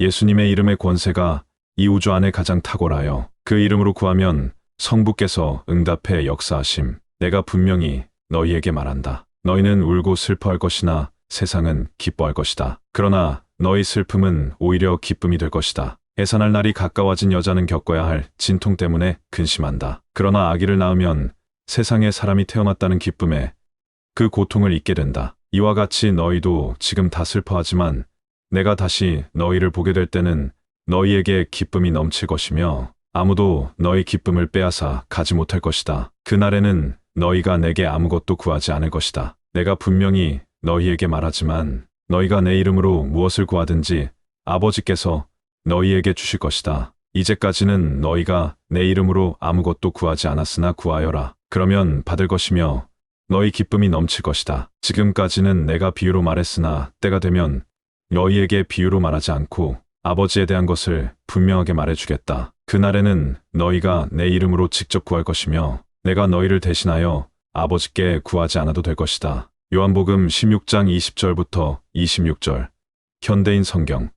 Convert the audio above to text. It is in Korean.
예수님의 이름의 권세가 이 우주 안에 가장 탁월하여 그 이름으로 구하면 성부께서 응답해 역사하심. 내가 분명히 너희에게 말한다. 너희는 울고 슬퍼할 것이나 세상은 기뻐할 것이다. 그러나 너희 슬픔은 오히려 기쁨이 될 것이다. 해산할 날이 가까워진 여자는 겪어야 할 진통 때문에 근심한다. 그러나 아기를 낳으면 세상에 사람이 태어났다는 기쁨에 그 고통을 잊게 된다. 이와 같이 너희도 지금 다 슬퍼하지만 내가 다시 너희를 보게 될 때는 너희에게 기쁨이 넘칠 것이며 아무도 너희 기쁨을 빼앗아 가지 못할 것이다. 그날에는 너희가 내게 아무것도 구하지 않을 것이다. 내가 분명히 너희에게 말하지만 너희가 내 이름으로 무엇을 구하든지 아버지께서 너희에게 주실 것이다. 이제까지는 너희가 내 이름으로 아무것도 구하지 않았으나 구하여라. 그러면 받을 것이며 너희 기쁨이 넘칠 것이다. 지금까지는 내가 비유로 말했으나 때가 되면 너희에게 비유로 말하지 않고 아버지에 대한 것을 분명하게 말해주겠다. 그날에는 너희가 내 이름으로 직접 구할 것이며 내가 너희를 대신하여 아버지께 구하지 않아도 될 것이다. 요한복음 16장 20절부터 26절 현대인 성경